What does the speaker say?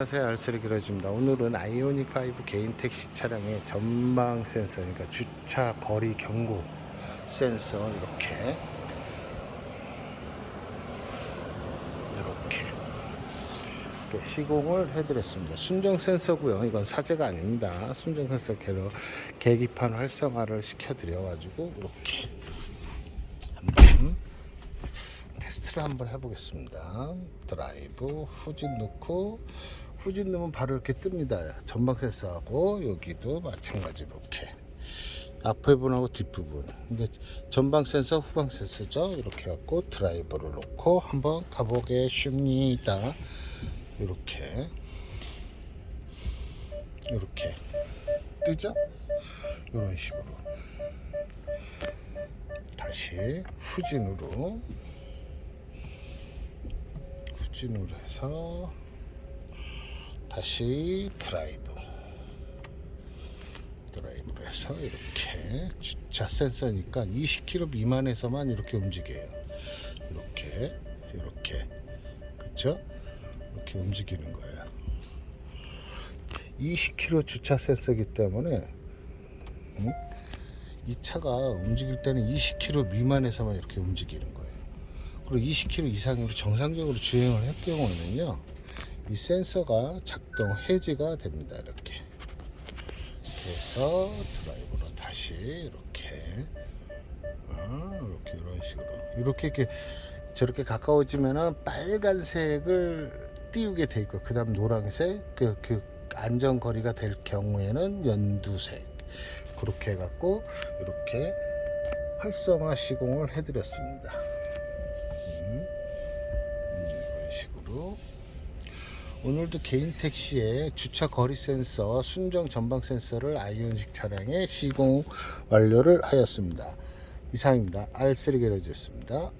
안녕하세요. 알쓰리 길어집니다. 오늘은 아이오닉 5 개인 택시 차량의 전방 센서 그러니까 주차 거리 경고 센서 이렇게. 이렇게. 이렇게 시공을 해드렸습니다. 순정 센서고요. 이건 사제가 아닙니다. 순정 센서 개로 계기판 활성화를 시켜드려 가지고 이렇게. 한번 테스트를 한번 해보겠습니다. 드라이브 후진 넣고 후진 넣으면 바로 이렇게 뜹니다. 전방 센서하고 여기도 마찬가지 이렇게 앞부분하고 뒷부분. 근데 전방 센서, 후방 센서죠. 이렇게 갖고 드라이브를 놓고 한번 가보겠습니다. 이렇게 이렇게 뜨죠? 이런 식으로 다시 후진으로 후진으로 해서 다시 드라이브. 드라이브로 해서 이렇게 주차 센서니까 20km 미만에서만 이렇게 움직여요. 이렇게 이렇게. 그쵸? 이렇게 움직이는 거예요. 20km 주차 센서기 때문에 응? 이 차가 움직일 때는 20km 미만에서만 이렇게 움직이는 거예요 그리고 20km 이상으로 정상적으로 주행을 할 경우에는요 이 센서가 작동 해지가 됩니다 이렇게. 그래서 드라이브로 다시 이렇게 어, 이렇게 이런 식으로. 이렇게 이렇게 저렇게 가까워지면은 빨간색을 띄우게 돼 있고 그 다음 노란색 그, 그 안전 거리가 될 경우에는 연두색. 그렇게 해갖고 이렇게 활성화 시공을 해드렸습니다 이런 식으로 오늘도 개인 택시에 주차 거리 센서, 순정 전방 센서를 아이온식 차량에 시공 완료를 하였습니다. 이상입니다. R3 게러지였습니다.